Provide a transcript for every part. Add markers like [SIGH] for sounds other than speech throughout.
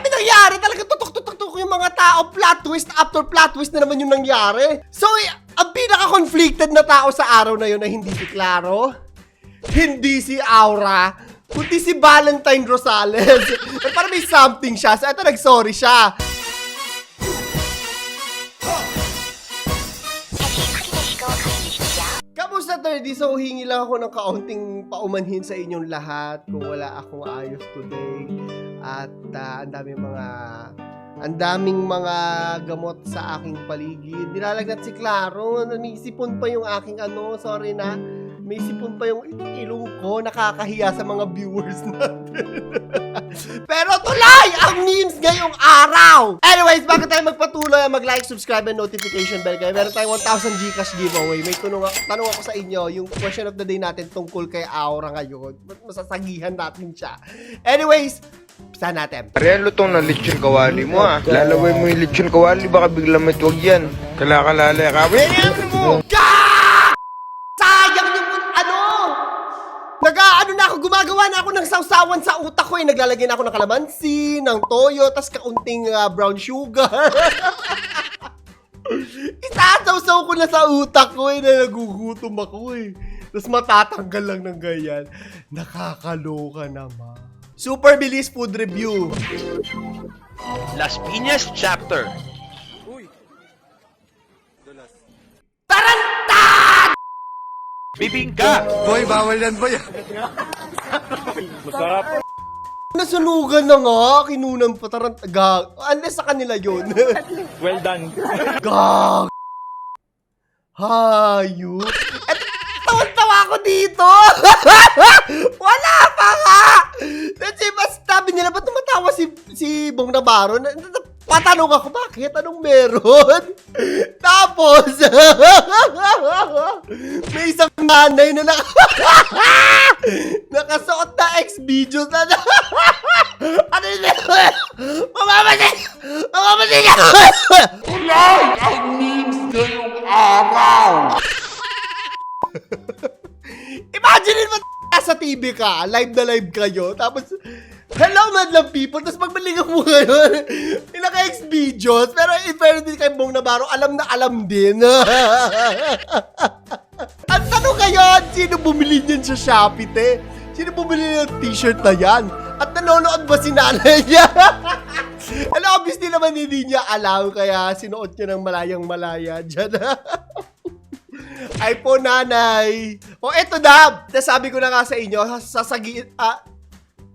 dami nangyari. Talaga tutok-tutok yung mga tao. Plot twist after plot twist na naman yung nangyari. So, eh, ang pinaka-conflicted na tao sa araw na yun na hindi si Claro, hindi si Aura, kundi si Valentine Rosales. [LAUGHS] eh, parang may something siya. So, ito nag-sorry siya. Kamusta 30? So, hingi lang ako ng kaunting paumanhin sa inyong lahat kung wala akong ayos today. At ah, ang daming mga ang daming mga gamot sa aking paligid. Nilalagnat si Claro. May sipon pa yung aking ano. Sorry na. May sipon pa yung ilong ko. Nakakahiya sa mga viewers [LAUGHS] natin. Pero tuloy ang memes ngayong araw! Anyways, bago tayo magpatuloy, mag-like, subscribe, and notification bell kayo. Meron tayong 1,000 Gcash giveaway. May tanong, tanong ako sa inyo, yung question of the day natin tungkol kay Aura ngayon. Mas- Masasagihan natin siya. Anyways, pisa natin. Ariyan lutong na lechon kawali mo ah. Lalaway mo yung lechon kawali, baka bigla may tuwag yan. Kalakalala ka. Ariyan mo! Ka! Sayang yung ano! Nag-ano na ako, gumagawa na ako ng sausawan sa utak ko eh. Naglalagay na ako ng kalamansi, ng toyo, tas kaunting ah, brown sugar. [LAUGHS] Isasawsaw ko na sa utak ko eh, na nagugutom ako eh. Tapos matatanggal lang ng ganyan. Nakakaloka naman. Super bilis food review. Las Piñas Chapter. Tarantad! Bibingka. Boy, bawal yan boy. Nasunugan na nga, kinunan pa tarant... Gag. Unless sa kanila yun. [LAUGHS] Well done. Gag! Hayo! At tawan-tawa ako dito! [LAUGHS] Wala pa nga! Kasi mas sabi nila, ba't tumatawa si, si Bong Navarro? Na- na- Patanong ako, bakit? Anong meron? [LAUGHS] Tapos, [LAUGHS] may isang nanay na naka, [LAUGHS] nakasuot na ex-videos na ano yun? Mamamatay! Mamamatay ka! Imagine mo sa TV ka, live na live kayo, tapos Hello, madlang people! Tapos pagbalingan mo ngayon, may [LAUGHS] naka-ex videos, pero in fairness din kay Bong Navarro, alam na alam din. [LAUGHS] Ang tanong ngayon, sino bumili niyan sa Shopee, te? Sino bumili ng t-shirt na yan? At nanonood ba si nanay niya? [LAUGHS] Ano, obviously naman hindi niya alam, kaya sinuot niya ng malayang malaya dyan. Ay po, nanay. O, eto na. Nasabi ko na nga sa inyo, sasagi... Ah,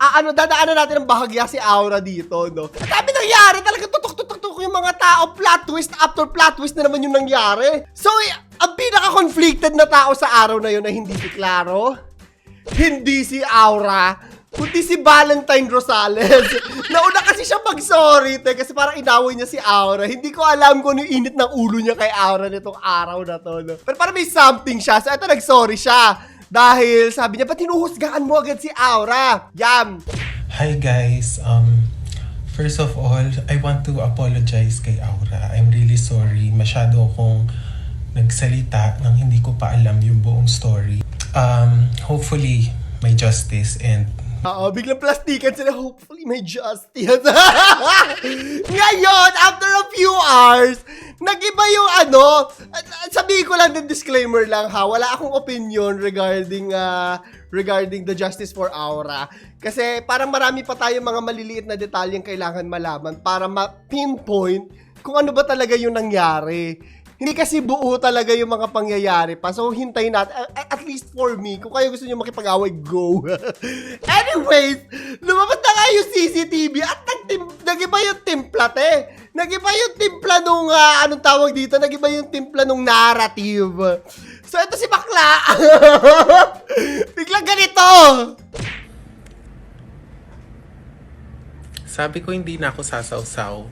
ah, ano, dadaanan natin ng bahagya si Aura dito, no? Ang dami nangyari. Talaga tutok-tutok yung mga tao. Plot twist after plot twist na naman yung nangyari. So, eh, ang pinaka-conflicted na tao sa araw na yun na hindi si Claro, hindi si Aura, kundi si Valentine Rosales. [LAUGHS] Nauna kasi siya mag-sorry, te, kasi parang inaway niya si Aura. Hindi ko alam kung ano init ng ulo niya kay Aura nitong araw na to. No? Pero parang may something siya. So, ito, nag-sorry siya. Dahil sabi niya, ba't hinuhusgaan mo agad si Aura? Yam! Hi guys. Um first of all, I want to apologize kay Aura. I'm really sorry. Masyado akong nagsalita nang hindi ko pa alam yung buong story. Um hopefully may justice and Oo, biglang plastikan sila. Hopefully may justice. [LAUGHS] Ngayon, after a few hours, nagiba yung ano, sabihin ko lang din disclaimer lang ha, wala akong opinion regarding uh, regarding the justice for Aura. Kasi parang marami pa tayong mga maliliit na detalyeng kailangan malaman para ma-pinpoint kung ano ba talaga yung nangyari. Hindi kasi buo talaga yung mga pangyayari pa. So, hintayin natin. At least for me, kung kayo gusto nyo makipag-away, go. [LAUGHS] Anyways, lumabas na nga yung CCTV at nagiba yung timpla, te. Nagiba yung timpla nung, ah, anong tawag dito? Nagiba yung timpla nung narrative. So, ito si Bakla. [LAUGHS] Biglang ganito. sabi ko hindi na ako sasawsaw.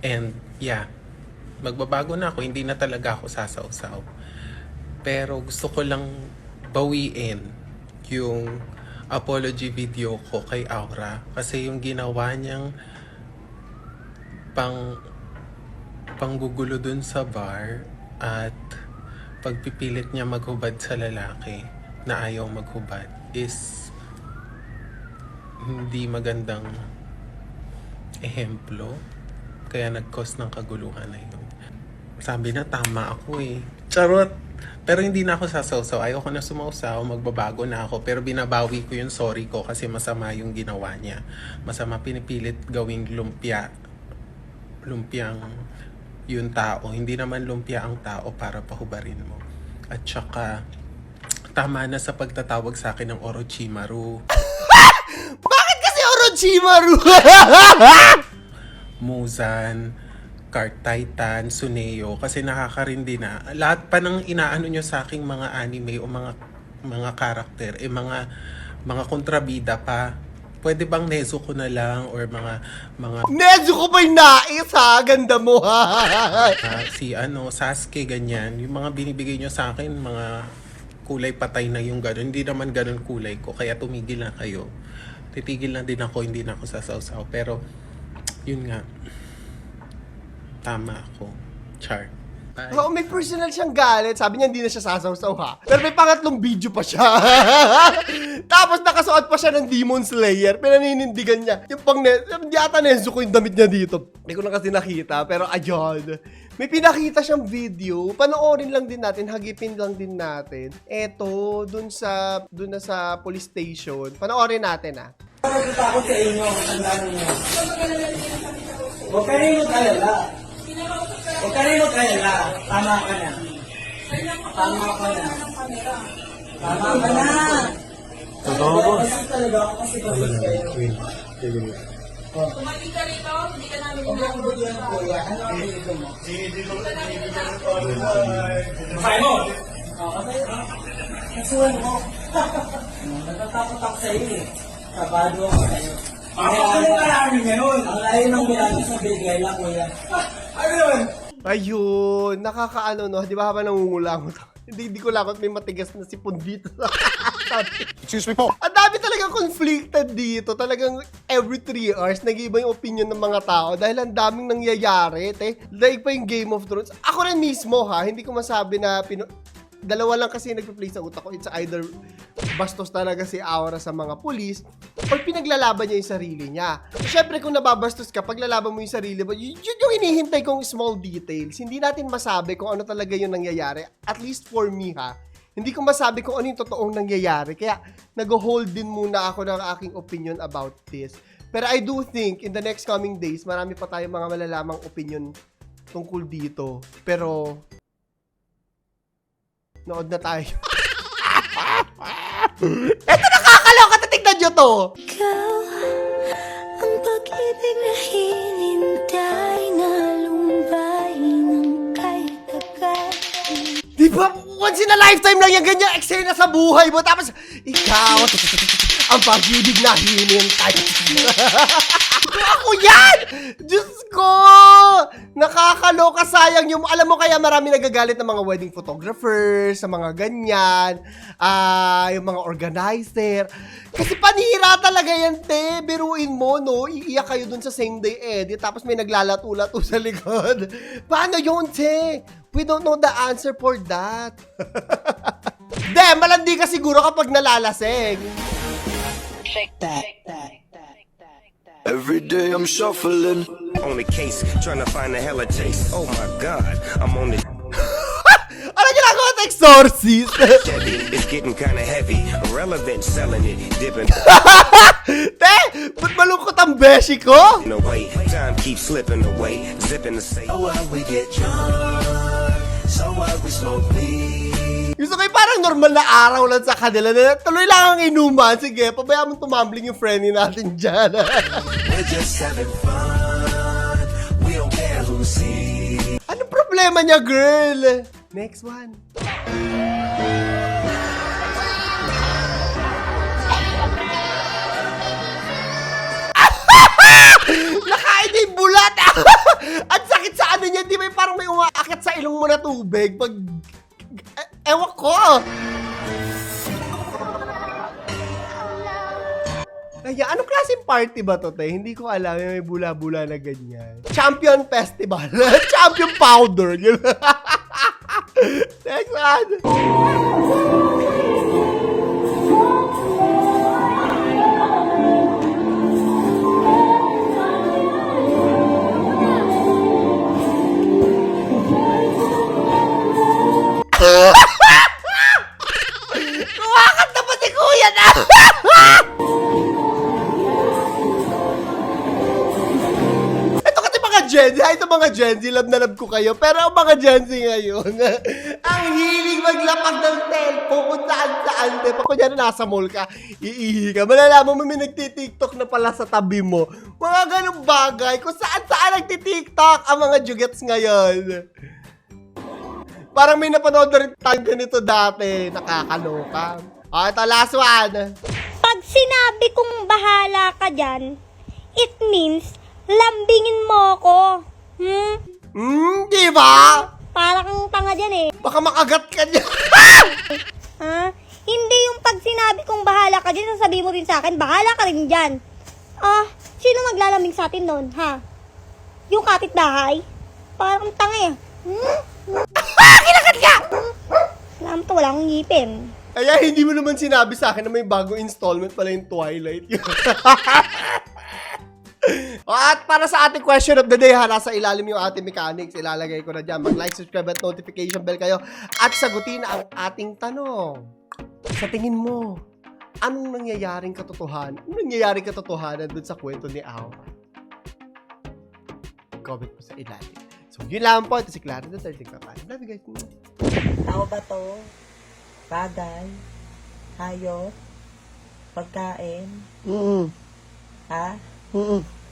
And yeah, magbabago na ako. Hindi na talaga ako sasawsaw. Pero gusto ko lang bawiin yung apology video ko kay Aura. Kasi yung ginawa niyang pang panggugulo dun sa bar at pagpipilit niya maghubad sa lalaki na ayaw maghubad is hindi magandang ehemplo. Kaya nag-cause ng kaguluhan na yun. Sabi na tama ako eh. Charot! Pero hindi na ako sasawsaw. Ayoko na sumawsaw. Magbabago na ako. Pero binabawi ko yung sorry ko kasi masama yung ginawa niya. Masama pinipilit gawing lumpia. Lumpiang yung tao. Hindi naman lumpia ang tao para pahubarin mo. At saka, tama na sa pagtatawag sa akin ng Orochimaru. [LAUGHS] Bakit kasi Orochimaru? Muzan, Card Titan, Suneo kasi nakakarindi na. Lahat pa ng inaano nyo sa aking mga anime o mga mga karakter eh mga mga kontrabida pa. Pwede bang Nezuko na lang or mga mga Medyo ko pa yung nais ha. Ganda mo ha. [LAUGHS] ah, si ano Sasuke ganyan. Yung mga binibigay nyo sa akin mga kulay patay na yung gano'n. Hindi naman gano'n kulay ko kaya tumigil na kayo. Titigil na din ako, hindi na ako sasawsaw. Pero yun nga. Tama ako. Char. Bye. Oo, may personal siyang galit. Sabi niya hindi na siya sasawsaw ha. Pero may pangatlong video pa siya. [LAUGHS] Tapos nakasuot pa siya ng Demon Slayer. Pinaninindigan niya. Yung pang ne- hindi ata Nezuko yung damit niya dito. Hindi ko na kasi nakita. Pero ayun. May pinakita siyang video. Panoorin lang din natin. Hagipin lang din natin. Eto, dun sa, dun na sa police station. Panoorin natin ah. Takot sa inyo, tandaan niyo. Huwag ka rin mag-alala. Huwag ka rin mag-alala. Tama ka na. Tama ka na. Tama ka na. Totoo ba? Kasi talaga ako kasi kapit kayo. Kumating ka rito, hindi ka namin ginagawa. kuya. Ano ang dito mo? Mo! Oo, kasi, ah, kasuhan mo. [LAUGHS] Natatakot ako sa iyo eh. Kabado ako sa iyo. Ako ano ka namin ganun? Ang layo ng bilang sa bigay lang, kuya. Ano yun? Ayun, nakakaano no, di ba habang nangungulangot? Hindi, hindi ko lakot may matigas na sipon dito. [LAUGHS] Excuse me po. Ang dami talagang conflicted dito. Talagang every 3 hours, nag-iiba yung opinion ng mga tao dahil ang daming nangyayari, te. Like pa yung Game of Thrones. Ako rin mismo ha, hindi ko masabi na pino... Dalawa lang kasi nagpe-play sa utak ko. It's either bastos talaga si Aura sa mga pulis or pinaglalaban niya yung sarili niya. So, syempre kung nababastos ka, paglalaban mo yung sarili mo, yun, yun yung hinihintay kong small details. Hindi natin masabi kung ano talaga yung nangyayari. At least for me ha, hindi ko masabi kung ano yung totoong nangyayari. Kaya nag-hold din muna ako ng aking opinion about this. Pero I do think in the next coming days, marami pa tayong mga malalamang opinion tungkol dito. Pero nood na tayo. [LAUGHS] Eto nakakaloka, tatignan nyo to! Ikaw ang pag-ibig na hinintay na lumbay ng kahit agad. Di ba? Once in a lifetime lang yung ganyan eksena sa buhay mo. Tapos, ikaw, ang pag-ibig na hinintay. [LAUGHS] Ako yan! Diyos ko! Nakakaloka, sayang yung... Alam mo kaya marami nagagalit ng mga wedding photographers, sa mga ganyan, ah, yung mga organizer. Kasi panira talaga yan, te. Biruin mo, no? Iiyak kayo dun sa same day edit, tapos may naglalato-lato sa likod. [LAUGHS] Paano yun, te? We don't know the answer for that. [LAUGHS] De, malandi ka siguro kapag nalalasing. Every day I'm shuffling on the case, trying to find a hella taste. Oh my god, I'm on the Ano ginagawa ng exorcist? Chevy. It's getting kinda heavy. Irrelevant, selling it, dipping [LAUGHS] Te, ba't malungkot ang beshi ko? away. Time keeps slipping away, zipping the safe. Oh, how we get drunk, so what we smoke weed. Yung parang normal na araw lang sa kanila na tuloy lang ang inuman. Sige, pabayaan mo tumambling yung friendly natin dyan. We're just having fun. We don't care who sees. [LAUGHS] Anong problema niya, girl? Next one. [LAUGHS] Nakain niya yung bulat. [LAUGHS] Ang sakit sa ano niya. Di ba parang may umaakit sa ilong mo na tubig? Pag... Ewan ko. Kaya, anong klaseng party ba to, te? Hindi ko alam. May bula-bula na ganyan. Champion Festival. [LAUGHS] Champion Powder. [LAUGHS] Next one. Gen Z, love na love ko kayo. Pero ang mga Gen Z ngayon, [LAUGHS] ang hilig maglapag ng cellphone kung saan saan. Diba? Kunyari nasa mall ka, iihi ka. Malalaman mo may nagtitiktok na pala sa tabi mo. Mga ganong bagay, kung saan saan nagtitiktok ang mga jugets ngayon. Parang may napanood na rin tayo ganito dati. Nakakaloka. Ah, ito, last one. Pag sinabi kong bahala ka dyan, it means lambingin mo ako. Hmm? Hmm, di ba? Para kang tanga dyan eh. Baka makagat ka niya. [LAUGHS] Ha? Hindi yung pag sinabi kong bahala ka dyan, sasabihin mo rin sa akin, bahala ka rin dyan. Ah, sino maglalamig sa atin doon, ha? Yung kapitbahay? Parang tanga eh. Hmm? Ah, kinagat ka! Alam to, wala akong ngipin. Kaya hindi mo naman sinabi sa akin na may bagong installment pala yung Twilight. [LAUGHS] At para sa ating question of the day, ha, nasa ilalim yung ating mechanics. Ilalagay ko na dyan. Mag-like, subscribe at notification bell kayo. At sagutin ang ating tanong. Sa tingin mo, anong nangyayaring katotohanan? Anong nangyayaring katotohanan dun sa kwento ni Awa? Comment mo sa ilalim. So, yun lang po. Ito si Clara the 13 Kapal. Love you guys. Tao ba to? Bagay? Hayop? Pagkain? Mm-mm. Ha? Mm-mm.